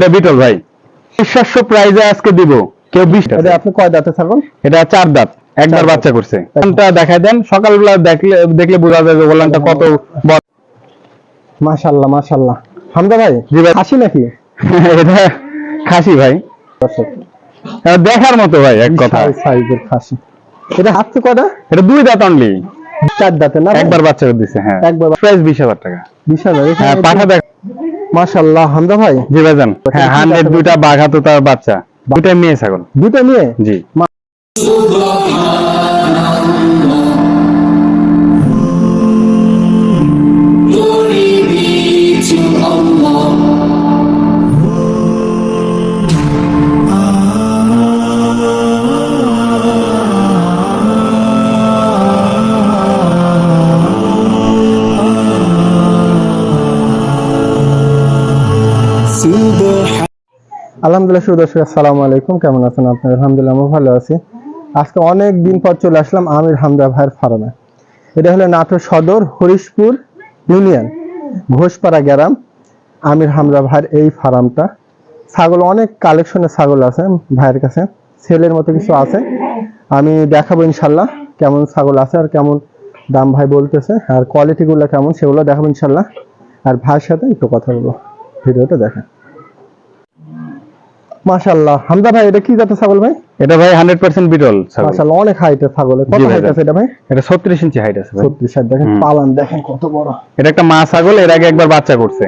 এটা বিটল ভাই। বিশ্বাস্য প্রাইজে আজকে দিব। কেউ বিশ আপনি কয় দাঁতে ছাগল এটা চার দাঁত। একবার বাচ্চা করছে। ওলানটা দেখাই দেন। সকালবেলা দেখলে দেখলে বোঝা যায় যে ওলানটা কত বড়। মাশাল্লাহ মাশাল্লাহ হামদা ভাই জি ভাই। হাসি নাকি? এটা খাসি ভাই। দেখার মতো ভাই এক কথা। সাইজের খাসি। এটা হাতে কয়টা? এটা দুই দাঁত অনলি চার দাঁতে না একবার বাচ্চা করে দিছে হ্যাঁ। একবার প্রাইস বিশ হাজার টাকা। বিশ হাজার। হ্যাঁ পাঠা দেখ মাশাল্লাহ হামদা ভাই? জি ভাইজান। হ্যাঁ দুইটা বাঘা তো তার বাচ্চা। দুইটা মেয়ে ছাগল। দুটা মেয়ে? জি। আলহামদুলিল্লাহ শুভ দর্শক, আসসালামু আলাইকুম। কেমন আছেন আপনার? আলহামদুলিল্লাহ আমি ভালো আছি। আজকে অনেক দিন পর চলে আসলাম আমির হামদা ভাইয়ের ফার্মে। এটা হলো নাটোর সদর হরিশপুর ইউনিয়ন, ঘোষপাড়া গ্রাম, আমির হামদা ভাইয়ের এই ফার্মটা। ছাগল, অনেক কালেকশনের ছাগল আছে ভাইয়ের কাছে। ছেলের মতো কিছু আছে। আমি দেখাবো ইনশাল্লাহ কেমন ছাগল আছে আর কেমন দাম ভাই বলতেছে, আর কোয়ালিটিগুলো কেমন সেগুলো দেখাবো ইনশাল্লাহ। আর ভাইয়ের সাথে একটু কথা বলব। ভিডিওটা দেখেন। মাশাআল্লাহ। হামদা ভাই এটা কি জাতের ছাগল ভাই? এটা ভাই হান্ড্রেড পার্সেন্ট বিটল ছাগল। মাশাআল্লাহ অনেক হাইটের ছাগল। কত হাইট আছে এটা ভাই? এটা ছত্রিশ ইঞ্চি হাইট আছে ভাই। 36 দেখেন পালান দেখেন কত বড়। এটা একটা মা ছাগল এর আগে একবার বাচ্চা করছে।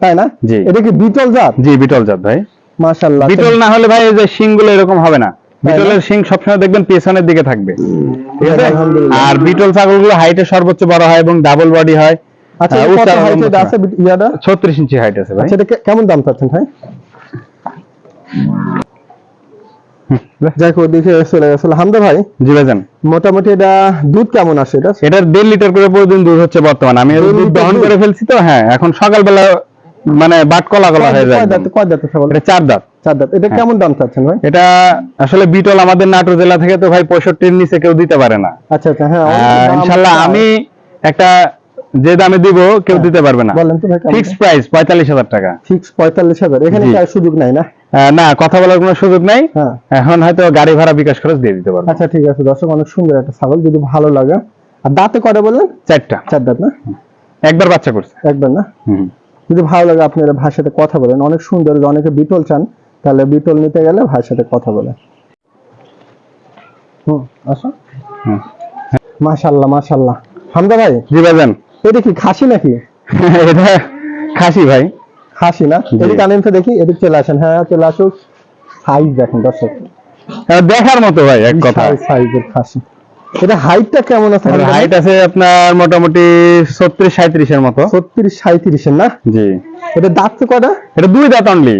তাই না? জি। এটা কি বিটল জাত? জি বিটল জাত ভাই। মাশাআল্লাহ। বিটল না হলে ভাই এই যে শিংগুলো এরকম হবে না। বিটলের শিং সবসময় দেখবেন পেছনের দিকে থাকবে। ঠিক আছে? আর বিটল ছাগলগুলো হাইটে সর্বোচ্চ বড় হয় এবং ডাবল বডি হয়। আচ্ছা হ্যাঁ, কত উচ্চারণ আছে ইয়াটা? ছত্রিশ ইঞ্চি হাইট আছে ভাই। আচ্ছা এটা কেমন দাম চাচ্ছেন ভাই? ওদিকে চলে গেছিল হামদা ভাই জি ভাইজান। মোটামুটি এটা দুধ কেমন আসে? এটা এটার দেড় লিটার করে প্রতিদিন দুধ হচ্ছে বর্তমানে। আমি দুধ দহন করে ফেলছি তো হ্যাঁ এখন সকালবেলা মানে বাট কলা কলা হয়ে যায় কয় দাঁতে এটা চার দাঁত। চার দাঁত। এটা হ্যাঁ। কেমন দাম চাচ্ছেন ভাই? এটা আসলে বিটল আমাদের নাটোর জেলা থেকে তো ভাই পঁয়ষট্টির নিচে কেউ দিতে পারে না। আচ্ছা আচ্ছা হ্যাঁ ইনশাল্লাহ আমি একটা যে দামে দিব কেউ দিতে পারবে না। বলেন তো ভাই ফিক্স প্রাইস পঁয়তাল্লিশ হাজার টাকা। ফিক্স পঁয়তাল্লিশ হাজার। এখানে জি। কি সুযোগ নাই না? না কথা বলার কোনো সুযোগ নাই। হ্যাঁ। এখন হয়তো গাড়ি ভাড়া বিকাশ খরচ দিয়ে দিতে পারব। আচ্ছা ঠিক আছে। দর্শক অনেক সুন্দর একটা ছাগল যদি ভালো লাগে। আর দাঁতে কটা বললেন? চারটা। চার দাঁত না? একবার বাচ্চা করছে। একবার না? হুম। যদি ভালো লাগে আপনি এর ভাইয়ের সাথে কথা বলেন। অনেক সুন্দর যদি অনেকে বিটল চান তাহলে বিটল নিতে গেলে ভাইয়ের সাথে কথা বলেন। হুম আসো। হুম। মাশাল্লাহ মাশাল্লাহ। হামদা ভাই? জি ভাইজান। এটা কি খাসি নাকি? এটা খাসি ভাই। খাসি না। এদিকে আনেন তো দেখি এদিকে চলে আসেন। হ্যাঁ চলে আসুক। সাইজ দেখেন দর্শক। দেখার মতো ভাই এক কথা। সাইজের খাসি। এটা হাইটটা কেমন আছে? হাইট আছে আপনার মোটামুটি ছত্রিশ সাঁত্রিশের মতো। ছত্রিশ সাঁত্রিশের না? জি। এটা দাঁত তো কটা এটা দুই দাঁত অনলি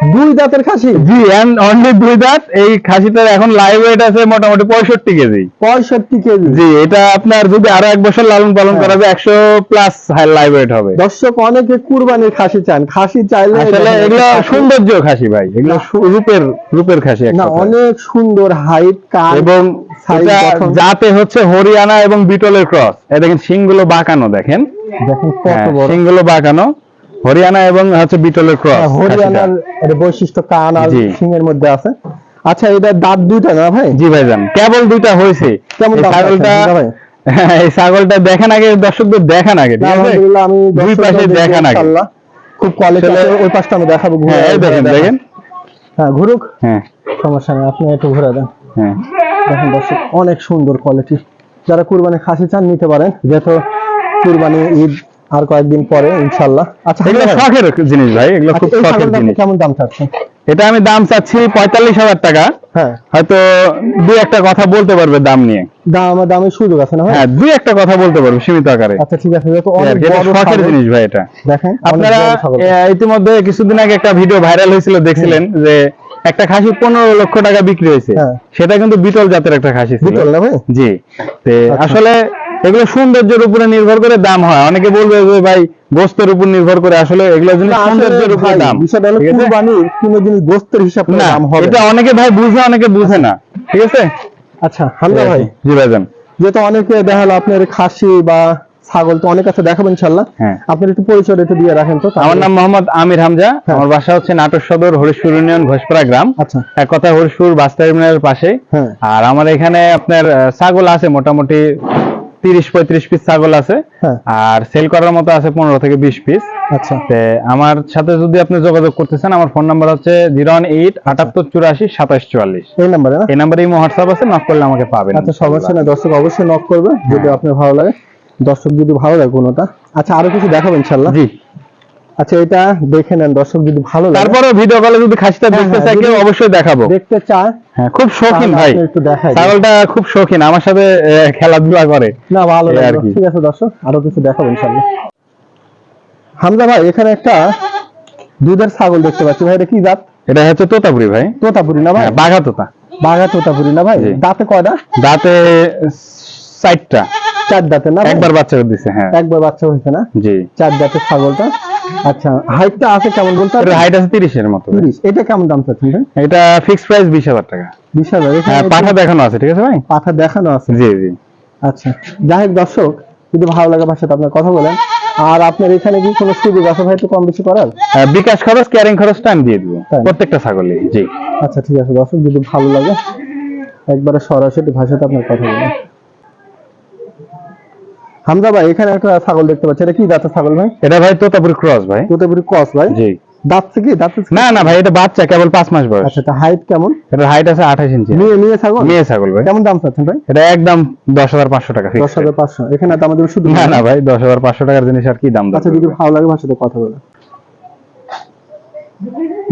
দুই দাঁতের খাসি? জি এন্ড অনলি দুই দাঁত। এই খাসিটার এখন লাইভ ওয়েট আছে মোটামুটি পঁয়ষট্টি কেজি। পঁয়ষট্টি কেজি। জি এটা আপনার যদি আরও এক বছর লালন পালন হ্যাঁ। করা যায় একশো প্লাস লাইভ ওয়েট হবে। দর্শক অনেকে কুরবানির খাসি চান। খাসি চাইলে আসলে এগুলো সৌন্দর্য খাসি ভাই। এগুলো রূপের রূপের খাসি না অনেক সুন্দর হাইট কান এবং। যাতে হচ্ছে হরিয়ানা এবং বিটলের ক্রস এই দেখেন শিংগুলো বাঁকানো দেখেন। দেখেন কত হ্যাঁ, বড়। শিংগুলো বাঁকানো। হরিয়ানা এবং হচ্ছে বিটলের ক্রস হ্যাঁ, হরিয়ানার এর বৈশিষ্ট্য কান আর জি। সিংহের মধ্যে আছে। আচ্ছা এটা দাঁত দুইটা না ভাই? জি ভাইজান কেবল দুইটা হয়েছে। কেমন ছাগলটা ভাই? এই ছাগলটা দেখেন আগে দর্শকদের দেখেন আগে ঠিক আছে? আলহামদুলিল্লাহ আমি দুই পাশে দেখি দেখান আগে। খুব কোয়ালিটি আসলে- ওই পাশটা আমি দেখাবো হ্যাঁ দেখেন দেখেন। হ্যাঁ ঘুরুক। হ্যাঁ। সমস্যা নেই আপনি একটু ঘুরে দেন। হ্যাঁ। দেখেন দর্শক অনেক সুন্দর কোয়ালিটি যারা কুরবানি খাসি চান নিতে পারেন। যেহেতু কুরবানি ঈদ আর কয়েকদিন পরে ইনশাল্লাহ। আচ্ছা এগুলো শখের জিনিস ভাই এগুলো আচ্ছা, খুব শখের জিনিস। কেমন দাম চাচ্ছেন? এটা আমি দাম চাচ্ছি পঁয়তাল্লিশ হাজার টাকা। হ্যাঁ। হয়তো দুই একটা কথা বলতে পারবে দাম নিয়ে। দাম দামের সুযোগ আছে না হ্যাঁ দুই একটা কথা বলতে পারবে সীমিত আকারে। আচ্ছা ঠিক আছে বড় শখের জিনিস ভাই এটা। দেখেন আপনারা ইতিমধ্যে কিছুদিন আগে একটা ভিডিও ভাইরাল হয়েছিল দেখছিলেন যে একটা খাসি পনেরো লক্ষ টাকা বিক্রি হয়েছে। হ্যাঁ। সেটা কিন্তু বিটল জাতের একটা খাসি ছিল। বিটল না ভাই? জি। তে আচ্ছা। আসলে এগুলো সৌন্দর্যের উপরে নির্ভর করে দাম হয়। অনেকে বলবে যে ভাই গোস্তের উপর নির্ভর করে। আসলে এগুলো জিনিস সৌন্দর্যের উপরে দাম। কোনো জিনিস গোস্তের হিসাব না এটা অনেকে ভাই বুঝে অনেকে বুঝে না। ঠিক আছে? আচ্ছা হামদা ভাই। জি ভাইজান। যেহেতু অনেকে দেখা হলো আপনার খাসি বা ছাগল তো অনেক আছে দেখাবেন হ্যাঁ। একটু পরিচয় একটু দিয়ে রাখেন তো আমার নাম মোহাম্মদ আমির হামজা। আমার বাসা হচ্ছে নাটোর সদর হরিশপুর ইউনিয়ন ঘোষপাড়া গ্রাম। আচ্ছা। এক কথা হরিশপুর বাস টার্মিনালের পাশে। হ্যাঁ। আর আমার এখানে আপনার ছাগল আছে মোটামুটি তিরিশ পঁয়ত্রিশ পিস ছাগল আছে। হ্যাঁ। আর সেল করার মতো আছে পনেরো থেকে বিশ পিস আচ্ছা। আমার সাথে যদি আপনি যোগাযোগ করতে চান আমার ফোন নাম্বার হচ্ছে জিরো ওয়ান এইট আটাত্তর চুরাশি সাতাশ চুয়াল্লিশ। এই নাম্বারে এই নাম্বারে ইমো হোয়াটসঅ্যাপ আছে নক করলে আমাকে পাবেন। আচ্ছা সমস্যা না? দর্শক অবশ্যই নক করবে যদি হ্যাঁ। আপনার ভালো লাগে। দর্শক যদি ভালো লাগে কোনোটা। আচ্ছা আরও কিছু দেখাবেন ইনশাল্লাহ জি। আচ্ছা এটা দেখে নেন দর্শক যদি ভালো লাগে। তারপরে ভিডিও কলে যদি খাসিটা হ্যাঁ, দেখতে হ্যাঁ, চাই কেউ অবশ্যই দেখাবো। দেখতে চায় হ্যাঁ খুব শৌখিন ভাই। একটু দেখাই ছাগলটা খুব শৌখিন আমার সাথে খেলাধুলা করে। না ভালো কি। ঠিক আছে দর্শক আরও কিছু দেখাবো ইনশাল্লাহ হামজা ভাই এখানে একটা দুধের ছাগল দেখতে পাচ্ছি। ভাই এটা কি জাত? এটা হচ্ছে তোতাপুরি ভাই। তোতাপুরি না ভাই? হ্যাঁ, বাঘা তোতা। বাঘা তোতাপুরি না ভাই। দাঁতে কয়টা? দাঁতে সাইডটা চার দাঁতে না একবার বাচ্চা দিছে হ্যাঁ। একবার বাচ্চা হয়েছে না? জি। চার দাঁতের ছাগলটা। আচ্ছা হাইটটা আছে কেমন বলতে? এটার হাইট আছে তিরিশের মতো ভাই। তিরিশ। এটা কেমন দাম চাচ্ছেন ভাই? এটা ফিক্স প্রাইস বিশ হাজার টাকা। বিশ হাজার এখানে হ্যাঁ পাঠা দেখানো আছে ঠিক আছে ভাই? পাঠা দেখানো আছে। জি জি। আচ্ছা যাই হোক দর্শক যদি ভালো লাগে ভাষাতে আপনার কথা বলেন। আর আপনার এখানে কি কোনো সুযোগ আছে ভাই একটু কম বেশি করার? আহ, বিকাশ খরচ ক্যারিং খরচটা আমি দিয়ে দিব। প্রত্যেকটা ছাগলে জি। আচ্ছা ঠিক আছে দর্শক যদি ভালো লাগে একবারে সরাসরি ভাষাতে আপনার কথা বলেন। হামজা ভাই এখানে একটা ছাগল দেখতে পাচ্ছি। এটা কি দাঁতের ছাগল ভাই? এটা ভাই তোতাপুরি ক্রস ভাই। তোতাপুরি ক্রস ভাই? জি। দাঁতছে কি? দাঁতছে? না না ভাই এটা বাচ্চা কেবল পাঁচ মাস বয়স। আচ্ছা এটা হাইট কেমন? এটার হাইট আছে আঠাশ ইঞ্চি। নিয়ে নিয়ে ছাগল? মেয়ে ছাগল ভাই। কেমন দাম চাচ্ছেন ভাই? এটা একদম দশ হাজার পাঁচশো টাকা দশ fixed হাজার পাঁচশো। এখানে তো আমাদের শুধু না না ভাই দশ হাজার পাঁচশো টাকার জিনিস আর কি দাম দেবো? আচ্ছা যদি ভালো লাগে ভাষাতে কথা বলেন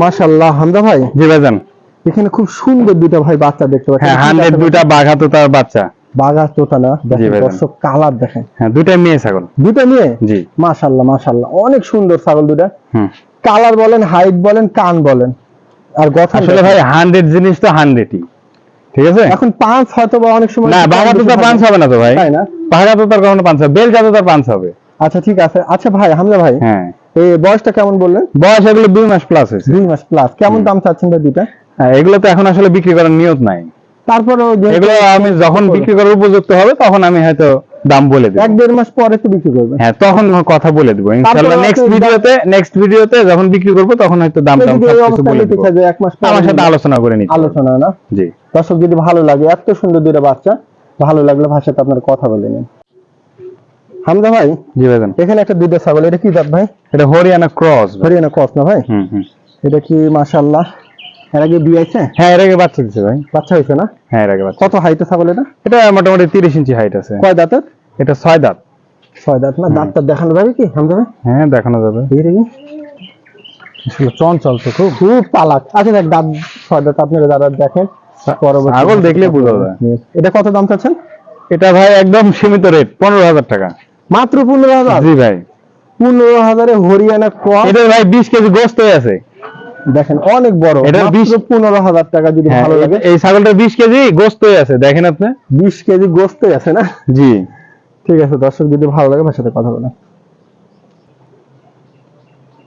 মাশাল্লাহ হামদা ভাই। জি ভাইজান। এখানে খুব সুন্দর দুটো ভাই বাচ্চা দেখতে পাচ্ছি। হ্যাঁ হান্ড্রেড দুইটা বাঘা তো তার বাচ্চা। বাঘা তোতা না দেখেন দর্শক কালার দেখেন। হ্যাঁ দুইটাই মেয়ে ছাগল। দুটো নিয়ে জি। মাশাল্লাহ মাশাল্লাহ অনেক সুন্দর ছাগল দুটা হুম। কালার বলেন হাইট বলেন কান বলেন। আর গঠন আসলে ভাই হান্ড্রেড জিনিস তো ঠিক আছে? এখন পাঁচ হয়তো বা অনেক সময় না বাঘা থাকে। পাঁচ হবে না তো ভাই? তাই না? বাঘা তোতার কখনো পাঁচ হবে? বেল জাততার পাঁচ হবে। আচ্ছা ঠিক আছে। আচ্ছা ভাই হামজা ভাই হ্যাঁ। এই বয়সটা কেমন বললেন? বয়স এগুলো দুই মাস প্লাস হয়েছে। দুই মাস প্লাস কেমন দাম চাচ্ছেন ভাই দুইটা? হ্যাঁ, এগুলো তো এখন আসলে বিক্রি করার নিয়ত নাই। তারপরেও যে- এগুলো আমি যখন বিক্রি করার উপযুক্ত হবে তখন আমি হয়তো দাম বলে দেবো। এক দেড় মাস পরে তো বিক্রি করবে। হ্যাঁ তখন কথা বলে দেবো। ইনশাআল্লাহ নেক্সট ভিডিওতে নেক্সট ভিডিওতে যখন বিক্রি করব তখন হয়তো দাম দাম সবকিছু বলে দেবো। এক মাস পরে আমার সাথে আলোচনা করে নিতে আলোচনা না? জি। দর্শক যদি ভালো লাগে এত সুন্দর দুইটা বাচ্চা ভালো লাগলে ভাষাতে আপনার কথা বলে নিন। হামদা ভাই জি ভাইজান। এখানে একটা দুইটা ছাগল এটা কি জাত ভাই? এটা হরিয়ানা ক্রস হরিয়ানা কস না ভাই? হুম হুম। এটা কি মাশাআল্লাহ? এর আগে বিয়ে আছে হ্যাঁ এর আগে বাচ্চা দিছে ভাই। বাচ্চা হয়েছে না? হ্যাঁ এর আগে বাচ্চা কত হাইটে ছাগল এটা? এটা মোটামুটি তিরিশ ইঞ্চি হাইট আছে। কয় দাঁতের? এটা ছয় দাঁত। ছয় দাঁত না? দাঁতটা দেখানো যাবে কি? ভাই হ্যাঁ দেখানো যাবে। এই রে আসলে চঞ্চল তো খুব। খুব পালাক। আচ্ছা দেখ দাঁত ছয় দাঁত আপনারা যারা দেখেন পরবর্তী ছাগল দেখলে বোঝা যায়। এটা কত দাম চাচ্ছেন? এটা ভাই একদম সীমিত রেট পনেরো হাজার টাকা। মাত্র পনেরো হাজার? জি ভাই। পনেরো হাজারে হরিয়ানা ক্রস এটা ভাই বিশ কেজি গোস্ত আছে। দেখেন অনেক বড় মাত্র বিশ- পনেরো হাজার টাকা যদি হ্যাঁ ভালো লাগে। এই ছাগলটা বিশ কেজি গোস্ত আছে দেখেন আপনি। বিশ কেজি গোস্ত আছে না? জি। ঠিক আছে দর্শক যদি ভালো লাগে আমার সাথে কথা বলেন।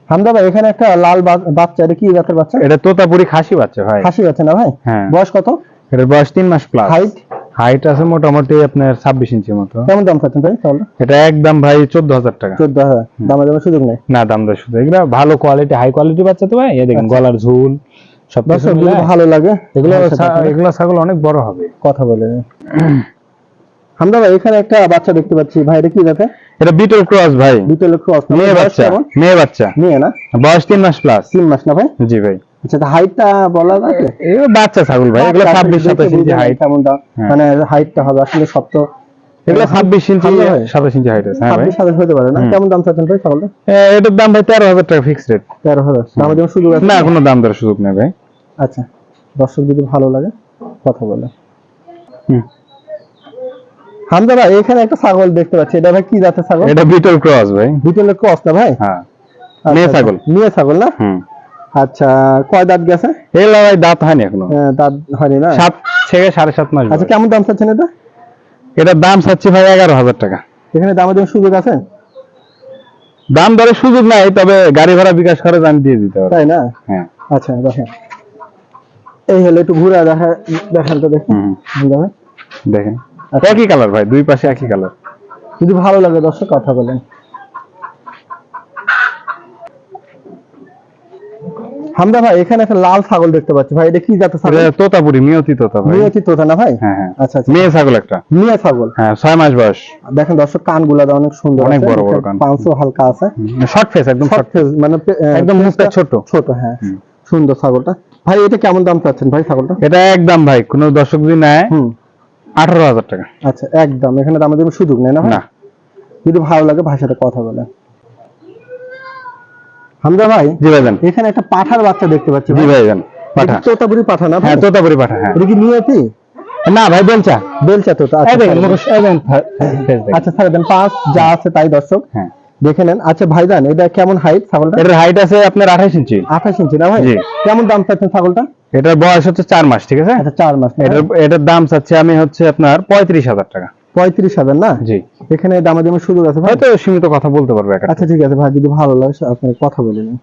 হামদা ভাই এখানে একটা লাল বাচ্চা এটা কি জাতের বাচ্চা? এটা তোতাপুরি খাসি বাচ্চা ভাই। খাসি বাচ্চা না ভাই? হ্যাঁ। বয়স কত? এটার বয়স তিন মাস প্লাস হাইট হাইট আছে মোটামুটি আপনার ছাব্বিশ ইঞ্চি মতো। কেমন দাম চাচ্ছেন ভাই তাহলে? এটা একদম ভাই চোদ্দ হাজার টাকা। চোদ্দ হাজার। দামের দামের সুযোগ নেই? না দাম দর শুধু এগুলো ভালো কোয়ালিটি হাই কোয়ালিটি বাচ্চা তো ভাই। এই দেখেন গলার ঝুল সব ভালো লাগে এগুলো আমার আপনারা এগুলো ছাগল অনেক বড় হবে। কথা বলে। হামদা ভাই এখানে একটা বাচ্চা দেখতে পাচ্ছি। ভাই এটা কি জাতে এটা বিটল ক্রস ভাই। বিটল ক্রস মেয়ে বাচ্চা মেয়ে বাচ্চা। মেয়ে না? বয়স তিন মাস প্লাস তিন মাস না ভাই? জি ভাই। আচ্ছা হাইটটা বলা যাবে? এগুলো বাচ্চা ছাগল ভাই এগুলো বাচ্চা, ছাব্বিশ দেখে সাতাশ ইঞ্চি হাইট কেমন দাম হ্যাঁ। মানে হাইটটা হবে আসলে সব তো এগুলো ছাব্বিশ ইঞ্চি ভালো হয়। সাতাশ ইঞ্চি হাইট আছে হ্যাঁ ভাই। ছাব্বিশ হাজার হতে পারে না? কেমন দাম চাচ্ছেন ভাই ছাগলটা? এটার দাম ভাই তেরো হাজার টাকা ফিক্স রেট তেরো হাজার। দামের জন্য সুযোগ আছে? না কোনো দাম সুযোগ নেই ভাই। আচ্ছা দর্শক যদি ভালো লাগে কথা বলে। হুম। হামদা ভাই এখানে একটা ছাগল দেখতে পাচ্ছি। এটা ভাই কি জাতের ছাগল? এটা বিটল ক্রস ভাই। বিটলের ক্রস না ভাই? হ্যাঁ। আচ্ছা, মেয়ে আচ্ছা। ছাগল। মেয়ে ছাগল না? হুম। আচ্ছা কয় দাঁত গেছে? ভাই দাঁত হয়নি এখনও। দাঁত হয়নি না? সাত থেকে সাড়ে সাত মাস আচ্ছা কেমন দাম চাচ্ছেন এটা? এটার দাম চাচ্ছি ভাই এগারো হাজার টাকা। এখানে দামের জন্য সুযোগ আছে? দাম দরের সুযোগ নাই তবে গাড়ি ভাড়া বিকাশ খরচ আমি দিয়ে দিতে পারব। তাই না? হ্যাঁ। আচ্ছা দেখেন। এই হলো একটু ঘুরে দেখা দেখেন তো দেখেন। আচ্ছা। একই কালার ভাই দুই পাশে একই কালার যদি ভালো লাগে দর্শক কথা বলেন। হামদা ভাই এখানে একটা লাল ছাগল দেখতে পাচ্ছি ভাই এটা কি জাতের ছাগল? এটা তোতাপুরি মিয়তি তোতা ভাই। মেয়ে কি তোতা না ভাই? হ্যাঁ হ্যাঁ। আচ্ছা আচ্ছা। মেয়ে ছাগল একটা। মেয়ে ছাগল? হ্যাঁ ছয় মাস বয়স। দেখেন দর্শক কানগুলা তো অনেক সুন্দর অনেক বড় বড় কান। পাঁচও হালকা আছে। শর্ট ফেস একদম শর্ট face, মানে একদম মুখটা ছোট। ছোট হ্যাঁ। সুন্দর ছাগলটা। ভাই এটা কেমন দাম চাচ্ছেন ভাই ছাগলটা? এটা একদম ভাই কোনো দর্শক যদি নেয় আঠারো হাজার টাকা। আচ্ছা একদম। এখানে দামের জন্য সুযোগ নেই না যদি ভালো লাগে ভাই সাথে কথা বলেন। হামদা ভাই জি ভাইজান। এখানে একটা পাঠার বাচ্চা দেখতে পাচ্ছি জি ভাই। ভাইজান পাঠা। তোতাপুরি পাঠা না ভাই? হ্যাঁ তোতাপুরি পাঠা হ্যাঁ। এটা কি নিয়তি না ভাই বেলচা। বেলচা তোতা আচ্ছা দেখেন। আচ্ছা দেন পাঁচ যা আছে তাই দর্শক। হ্যাঁ। দেখে নেন। আচ্ছা ভাই ভাইজান এটা কেমন হাইট ছাগলটা? এটার হাইট আছে আপনার আঠাশ ইঞ্চি। আঠাশ ইঞ্চি না ভাই? কেমন দাম চাচ্ছেন ছাগলটা? এটার বয়স হচ্ছে চার মাস ঠিক আছে? আচ্ছা চার মাস এটার এটার দাম চাচ্ছে আমি হচ্ছে আপনার পঁয়ত্রিশ হাজার টাকা। পঁয়ত্রিশ হাজার না? জি। এখানে দামাদামি সুযোগ আছে ভাই? হয়তো সীমিত কথা বলতে পারবে আচ্ছা ঠিক আছে ভাই যদি ভালো লাগে আপনার কথা বলে নিন।